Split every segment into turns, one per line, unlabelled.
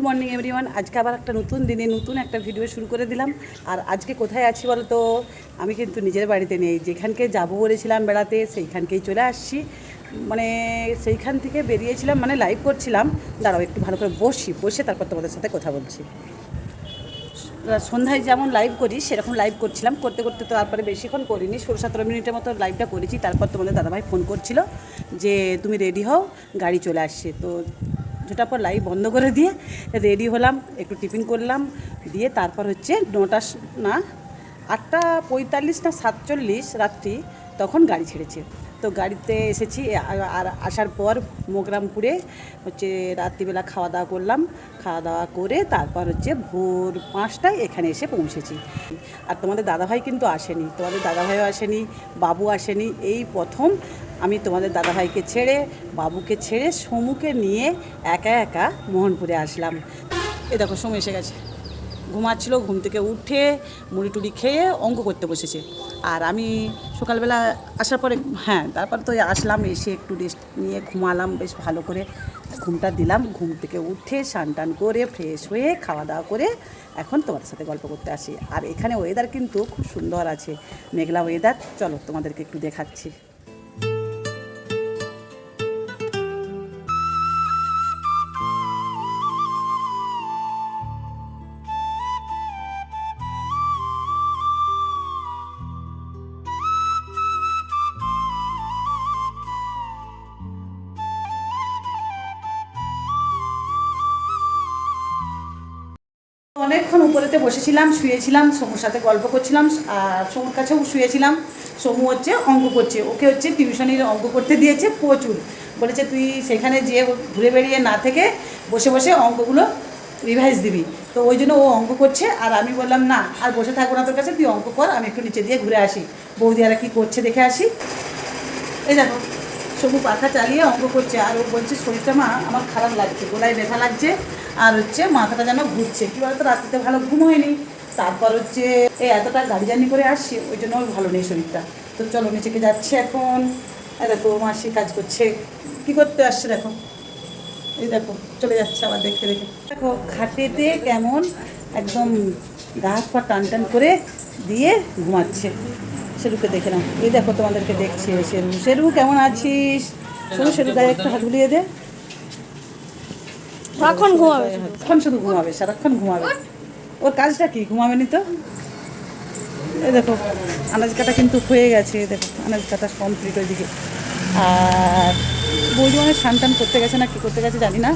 Good morning everyone আজকে আবার একটা নতুন দিনে নতুন একটা ভিডিও শুরু করে দিলাম। আর আজকে কোথায় আছি বলো তো আমি কিন্তু নিজের বাড়িতে নেই। যেখানকে যাব বলেছিলাম বেড়াতে, সেইখানকেই চলে আসছি। মানে সেইখান থেকে বেরিয়েছিলাম মানে লাইভ করছিলাম। দাঁড়াও, একটু ভালো করে বসি, বসে তারপর তোমাদের সাথে কথা বলছি। সন্ধ্যায় যেমন লাইভ করি, সেরকম লাইভ করছিলাম। করতে করতে তো তারপরে বেশিক্ষণ করিনি। ষোলো সতেরো মিনিটের মতো লাইভটা করেছি। তারপর তোমাদের দাদাভাই ফোন করছিল যে, তুমি রেডি হও? গাড়ি চলে আসছে। তো যেটার পর লাইভ বন্ধ করে দিয়ে রেডি হলাম, একটু টিফিন করলাম, দিয়ে তারপর হচ্ছে নটা না, আটটা পঁয়তাল্লিশ না সাতচল্লিশ রাত্রি তখন গাড়ি ছেড়েছে। তো গাড়িতে এসেছি আর আসার পর মোগরামপুরে হচ্ছে রাত্রিবেলা খাওয়া দাওয়া করলাম খাওয়া দাওয়া করে তারপর হচ্ছে ভোর পাঁচটায় এখানে এসে পৌঁছেছি। আর তোমাদের দাদাভাই কিন্তু আসেনি, তোমাদের দাদাভাইও আসেনি, বাবু আসেনি, এই প্রথম আমি তোমাদের দাদাভাইকে ছেড়ে, বাবুকে ছেড়ে, সমুকে নিয়ে একা একা মোহনপুরে আসলাম। এ দেখো সময় এসে গেছে। ঘুমাচ্ছিল, ঘুম থেকে উঠে মুড়ি টুড়ি খেয়ে অঙ্ক করতে বসেছে। আর আমি সকালবেলা আসার পরে হ্যাঁ তারপর তো আসলাম, এসে একটু রেস্ট নিয়ে ঘুমালাম, বেশ ভালো করে ঘুমটা দিলাম। ঘুম থেকে উঠে স্নান টান করে ফ্রেশ হয়ে খাওয়া দাওয়া করে এখন তোমাদের সাথে গল্প করতে আসি। আর এখানে ওয়েদার কিন্তু খুব সুন্দর আছে, মেঘলা ওয়েদার চলো তোমাদেরকে একটু দেখাচ্ছি। অনেকক্ষণ উপরেতে বসেছিলাম, শুয়েছিলাম, সমুর সাথে গল্প করছিলাম, আর সমুর কাছেও শুয়েছিলাম। সমু হচ্ছে অঙ্ক করছে, ওকে হচ্ছে টিউশনির অঙ্ক করতে দিয়েছে প্রচুর। বলেছে, তুই সেখানে যেয়ে ঘুরে বেরিয়ে না থেকে বসে বসে অঙ্কগুলো রিভাইজ দিবি। তো ওই জন্য ও অঙ্ক করছে, আর আমি বললাম, না, আর বসে থাকব না তোর কাছে, তুই অঙ্ক কর, আমি একটু নিচে দিয়ে ঘুরে আসি। বৌদি আর কী করছে দেখে আসি। এই দেখো সবু পাখা চালিয়ে অঙ্ক করছে, আর ও বলছে, শরীরটা মা আমার খারাপ লাগছে, গোলায় ব্যথা লাগছে। আর হচ্ছে মাথাটা যেন ঘুরছে। কী বলতো, রাত্রিতে ভালো ঘুম হয়নি। তারপর হচ্ছে এই এতটা গাড়ি জার্নি করে আসছি, ওই জন্য ভালো নেই শরীরটা। তো চলো নিচেকে যাচ্ছে এখন। দেখো, মাসি কাজ করছে। কী করতে আসছে দেখো? এই দেখো, চলে যাচ্ছে আবার দেখতে দেখে দেখো, খাটেতে কেমন একদম গা হাত পা টান টান করে দিয়ে ঘুমাচ্ছে। সেরুকে দেখে নাও। এই দেখো, তোমাদেরকে দেখছি। সেরু সেরু, কেমন আছিস? শোনো সেরু গায়ে একটু হাত দে।
সারাক্ষণ ঘুমাবে
সারাক্ষণ শুধু ঘুমাবে সারাক্ষণ ঘুমাবে। ওর কাজটা কি ঘুমাবে নি তো? এই দেখো আনাজ কাটা কিন্তু হয়ে গেছে দেখো আনাজ কাটা কমপ্লিট ওইদিকে। আর বৌদি মানে স্নান টান করতে গেছে না কী করতে গেছে জানি না।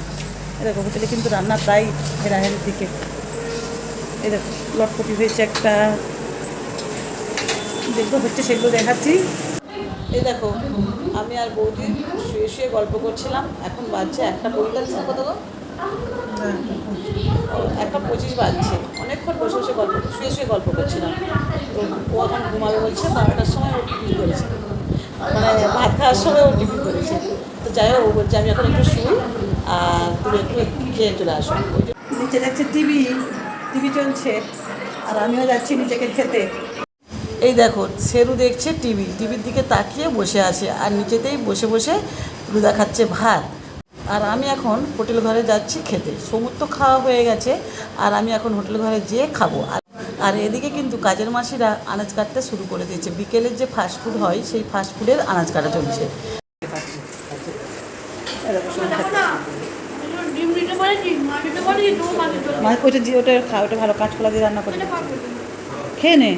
দেখো হোটেলে কিন্তু রান্না প্রায় হেরাহেরির দিকে। এই দেখো লটপটি হয়েছে একটা। যেগুলো হচ্ছে সেগুলো দেখাচ্ছি। এই দেখো আমি আর বৌদি শুয়ে শুয়ে গল্প করছিলাম। এখন বাজছে একটা গো? ও, একটা পঁচিশ বাজছে। অনেকক্ষণ বসে বসে গল্প শুয়ে শুয়ে গল্প করছিলাম। তো ও এখন ঘুমাবে বলছে বারোটার সময় ও টিফিন করেছে। মানে ভাত খাওয়ার সময় ও টিফিন করেছে। তো যাই হোক ও বলছে আমি এখন একটু শুই আর তুমি একটু খেয়ে চলে আসো। নিচে যাচ্ছে টিভি। টিভি চলছে। আর আমিও যাচ্ছি নিচেকে খেতে। এই দেখো সেরু দেখছে টিভি। টিভির দিকে তাকিয়ে বসে আছে। আর নিচেতেই বসে বসে রুদা খাচ্ছে ভাত। আর আমি এখন হোটেল ঘরে যাচ্ছি খেতে। সমুদ্র খাওয়া হয়ে গেছে আর আমি এখন হোটেল ঘরে যেয়ে খাব। আর আর এদিকে কিন্তু কাজের মাসিরা আনাজ কাটতে শুরু করে দিয়েছে। বিকেলের যে ফাস্টফুড হয় সেই ফাস্টফুডের আনাজ কাটা চলছে। ওইটা দিয়ে ওটা খা ওটা ভালো কাঁচকলা দিয়ে রান্না করে খেয়ে নে।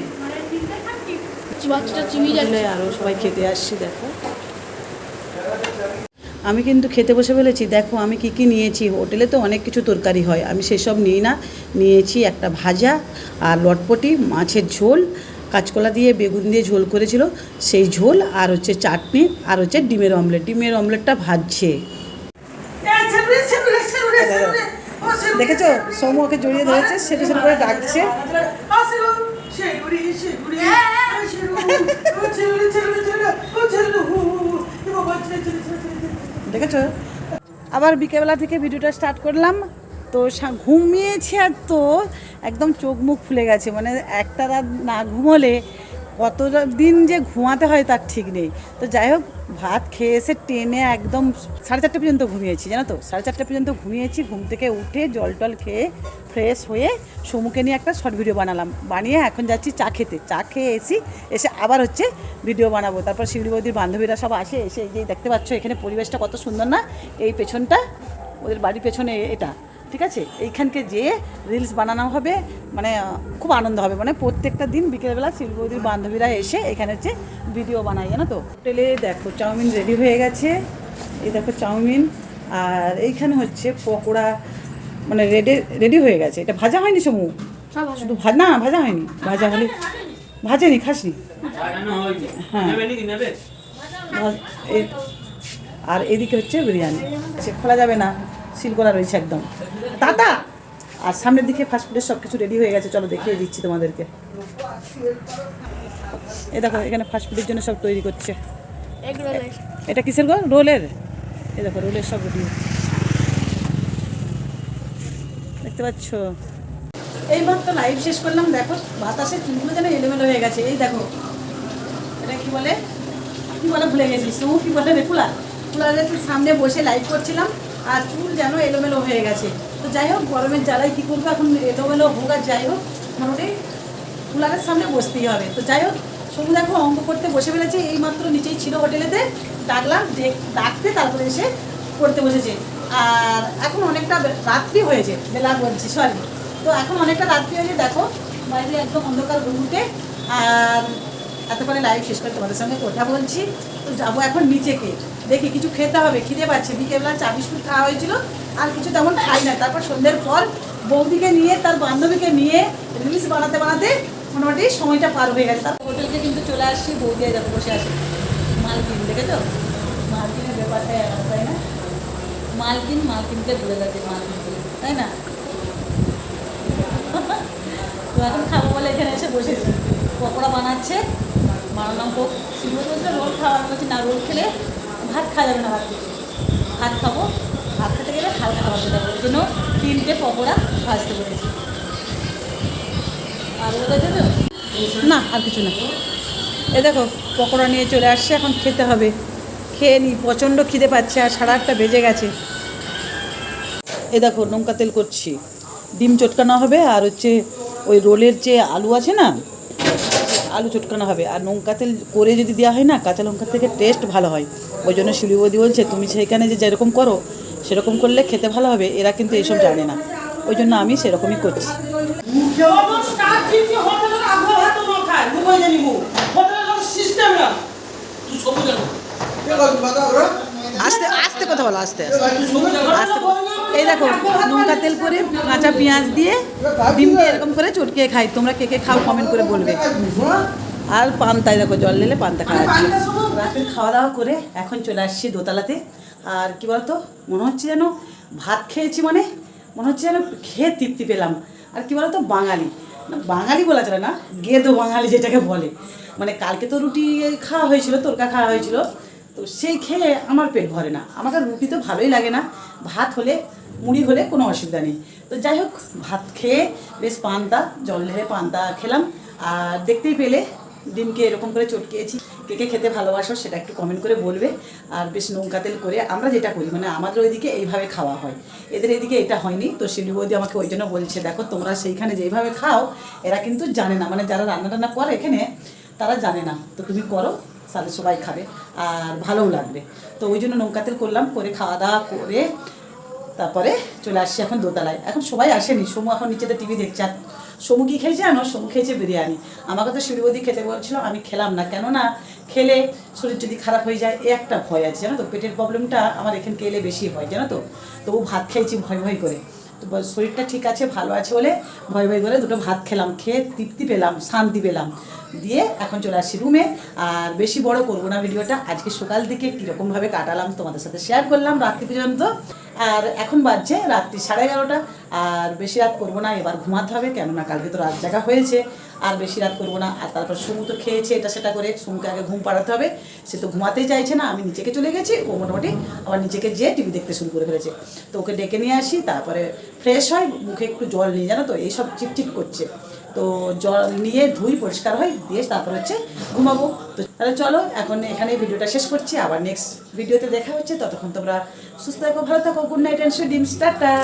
বাচ্চাটা চিবি যাচ্ছে
আরও সবাই খেতে আসছি দেখো। আমি কিন্তু খেতে বসে ফেলেছি দেখো আমি কি কি নিয়েছি হোটেলে তো অনেক কিছু তরকারি হয় আমি সেসব নিই না নিয়েছি একটা ভাজা আর লটপটি মাছের ঝোল কাঁচকলা দিয়ে বেগুন দিয়ে ঝোল করেছিল সেই ঝোল আর হচ্ছে চাটনি আর হচ্ছে ডিমের অমলেট ডিমের অমলেটটা ভাজছে দেখেছ সৌম্য ওকে জড়িয়ে ধরেছে করে ডাকছে দেখেছ? আবার বিকেলবেলা থেকে ভিডিওটা স্টার্ট করলাম। তো ঘুমিয়েছে আর তো একদম চোখ মুখ ফুলে গেছে। মানে একটা রাত না ঘুমোলে কত দিন যে ঘুমাতে হয় তার ঠিক নেই। তো যাই হোক, ভাত খেয়ে এসে ট্রেনে একদম সাড়ে চারটে পর্যন্ত ঘুমিয়েছি, জানো তো? সাড়ে চারটে পর্যন্ত ঘুমিয়েছি, ঘুম থেকে উঠে জল টল খেয়ে ফ্রেশ হয়ে সমুকে নিয়ে একটা শর্ট ভিডিও বানালাম। বানিয়ে এখন যাচ্ছি চা খেতে। চা খেয়ে এসি, এসে আবার হচ্ছে ভিডিও বানাবো। তারপর শিউলি বৌদির বান্ধবীরা সব আসে, এসে এই যে দেখতে পাচ্ছ এখানে পরিবেশটা কত সুন্দর না? এই পেছনটা, ওদের বাড়ির পেছনে এটা। ঠিক আছে? এইখানকে যেয়ে রিলস বানানো হবে মানে খুব আনন্দ হবে। মানে প্রত্যেকটা দিন বিকেলবেলা শিল্পবৌদির বান্ধবীরা এসে এখানে হচ্ছে ভিডিও বানায় জানো তো? হোটেলে দেখো চাউমিন রেডি হয়ে গেছে। এই দেখো চাউমিন। আর এইখানে হচ্ছে পকোড়া মানে রেডি রেডি হয়ে গেছে। এটা ভাজা হয়নি সমু? শুধু ভাজা না ভাজা হয়নি। ভাজা হলে ভাজেনি খাসনি? হ্যাঁ। আর এদিকে হচ্ছে বিরিয়ানি। সে খোলা যাবে না। সিল করা রয়েছে একদম। দাদা আর সামনের দিকে ফাস্টফুডের সব কিছু রেডি হয়ে গেছে চলো দেখিয়ে দিচ্ছি তোমাদেরকে। এ দেখো এখানে ফাস্টফুডের জন্য সব তৈরি করছে। এটা কিসের গো? রোলের? এ দেখো রোলের সব রেডি হচ্ছে। দেখতে পাচ্ছ? এই মাত্র লাইভ শেষ করলাম দেখো বাতাসে চুলগুলো যেন এলোমেলো হয়ে গেছে। এই দেখো এটা কি বলে? কি বলে ভুলে গেছি। সু কি বলে রে কুলার কুলারের সামনে বসে লাইভ করছিলাম। আর চুল যেন এলোমেলো হয়ে গেছে। তো যাই হোক, গরমের জ্বালায় কী করব এখন? এলোমেলো হোক আর যাই হোক, মোটামুটি কুলারের সামনে বসতেই হবে। তো যাই হোক সবু দেখো, অঙ্ক করতে বসে ফেলেছে এই মাত্র নিচেই ছিল হোটেলেতে। ডাকলাম ডাকতে তারপরে এসে পড়তে বসেছে। আর এখন অনেকটা রাত্রি হয়েছে, বেলা বলছি সরি তো এখন অনেকটা রাত্রি হয়েছে, দেখো, বাইরে একদম অন্ধকার রুমুটে আর এতক্ষণে লাইভ শেষ করে তোমাদের সঙ্গে কথা বলছি। তো যাব এখন নিচেকে। দেখি কিছু খেতে হবে, খিদে পাচ্ছে। বিকেলবেলা চা, বিস্কুট খাওয়া হয়েছিল, আর কিছু তেমন খাই না। তারপর সন্ধ্যের পর বৌদিকে নিয়ে, তার বান্ধবীকে নিয়ে রিলস বানাতে বানাতে মোটামুটি সময়টা পার হয়ে গেছে। তার হোটেলকে কিন্তু চলে আসছি, বৌদি দেখো বসে আছে। মালকিন, দেখেছ? মালকিনের ব্যাপারটাই আলাদা তাই না? মালকিন, মালকিনকে ভুলে যাচ্ছে মালকিনকে তাই না? তো এখন খাব বলে এখানে এসে বসেছি। পকোড়া বানাচ্ছে, বানালাম হোক বলছে, রোল খাওয়ার বলছি, না, রোল খেলে ভাত খাওয়া যাবে না ভাত খেতে। ভাত খাব, ভাত খেতে গেলে হালকা খাবার খেতে হবে। ওই জন্য তিনটে পকোড়া ভাজতে পেরেছি আর ওটা না, আর কিছু না। এ দেখো, পকোড়া নিয়ে চলে আসছে, এখন খেতে হবে। খেয়ে নিই প্রচণ্ড খিদে পাচ্ছে, আর সাড়ে আটটা বেজে গেছে। এ দেখো, লঙ্কা তেল করছি। ডিম চটকানো হবে, আর হচ্ছে ওই রোলের যে আলু আছে না আলু চটকানো হবে। আর লঙ্কা তেল করে যদি দেওয়া হয় না, কাঁচা লঙ্কার থেকে টেস্ট ভালো হয়। ওই জন্য শিলিবদি বলছে, তুমি সেইখানে যে যেরকম করো, সেরকম করলে খেতে ভালো হবে। এরা কিন্তু এইসব জানে না। ওই জন্য আমি সেরকমই করছি। আস্তে আস্তে কথা বলো, আস্তে আস্তে। এই দেখো, লঙ্কা তেল করে কাঁচা পেঁয়াজ দিয়ে ডিম দিয়ে এরকম করে চটকিয়ে খাই। তোমরা কে কে খাও কমেন্ট করে বলবে। আর পান্তায় দেখো, জল নিলে পান্তা খাওয়া রাতের খাওয়া দাওয়া করে এখন চলে আসছি দোতলাতে। আর কি বলতো, মনে হচ্ছে যেন ভাত খেয়েছি মানে মনে হচ্ছে যেন খেয়ে তৃপ্তি পেলাম। আর কি বলতো, বাঙালি। বাঙালি বলা চলে না, গেদো বাঙালি যেটাকে বলে। মানে কালকে তো রুটি খাওয়া হয়েছিল, তোরকা খাওয়া হয়েছিল। তো সেই খেয়ে আমার পেট ভরে না। আমাকে রুটি তো ভালোই লাগে না। ভাত হলে, মুড়ি হলে কোনো অসুবিধা নেই। তো যাই হোক, ভাত খেয়ে বেশ পান্তা, জল ঢেলে পান্তা খেলাম। আর দেখতেই পেলে, ডিমকে এরকম করে চটকিয়েছি কে কে খেতে ভালোবাসো সেটা একটু কমেন্ট করে বলবে। আর বেশ নৌকা তেল করে আমরা যেটা করি মানে আমাদের ওইদিকে এইভাবে খাওয়া হয়। এদের এদিকে এটা হয়নি। তো শিলি বৌদি আমাকে ওই জন্য বলছে, দেখো, তোমরা সেইখানে যেইভাবে খাও, এরা কিন্তু জানে না। মানে যারা রান্না টান্না করে এখানে, তারা জানে না। তো তুমি করো। তাহলে সবাই খাবে, আর ভালোও লাগবে। তো ওই জন্য নৌকা তেল করলাম, করে খাওয়া দাওয়া করে তারপরে চলে আসছি এখন দোতলায়। এখন সবাই আসেনি, সমু এখন নিচেতে টিভি দেখছে। আর সমু কি খেয়েছে জানো? সমু খেয়েছে বিরিয়ানি। আমাকে তো শিলিবদি খেতে বলছিল, আমি খেলাম না। কেননা খেলে শরীর যদি খারাপ হয়ে যায়, এ একটা ভয় আছে, জানো তো? পেটের প্রবলেমটা আমার এখানকে এলে বেশি হয়, জানো তো? তবু ভাত খেয়েছি, ভয় ভয় করে। তো শরীরটা ঠিক আছে, ভালো আছে বলে ভয় ভয় করে দুটো ভাত খেলাম, খেয়ে তৃপ্তি পেলাম, শান্তি পেলাম। দিয়ে এখন চলে আসছি রুমে আর বেশি বড় করব না ভিডিওটা আজকে সকাল থেকে কীরকমভাবে কাটালাম তোমাদের সাথে শেয়ার করলাম রাত্রি পর্যন্ত। আর এখন বাজছে রাত্রি সাড়ে এগারোটা। আর বেশি রাত করব না, এবার ঘুমাতে হবে, কেননা কালকে তো রাত জাগা হয়েছে। আর বেশি রাত করব না, আর তারপর সমু তো খেয়েছে এটা সেটা করে, সমুকে আগে ঘুম পাড়াতে হবে। সে তো ঘুমাতেই চাইছে না, আমি নিচেকে চলে গেছি, ও মোটামুটি আবার নিচেকে যেয়ে টিভি দেখতে শুরু করে ফেলেছে। তো ওকে ডেকে নিয়ে আসি, তারপরে ফ্রেশ হয়, মুখে একটু জল নিয়ে জানো তো, এইসব চিপচিপ করছে। তো জল নিয়ে ধুই পরিষ্কার হয়, দিয়ে তারপর হচ্ছে ঘুমাবো। তো তাহলে চলো, এখন এখানে ভিডিওটা শেষ করছি। আবার নেক্সট ভিডিওতে দেখা হচ্ছে। ততক্ষণ তোমরা সুস্থ থাকো, ভালো থাকো। Good night and sweet dreams tata.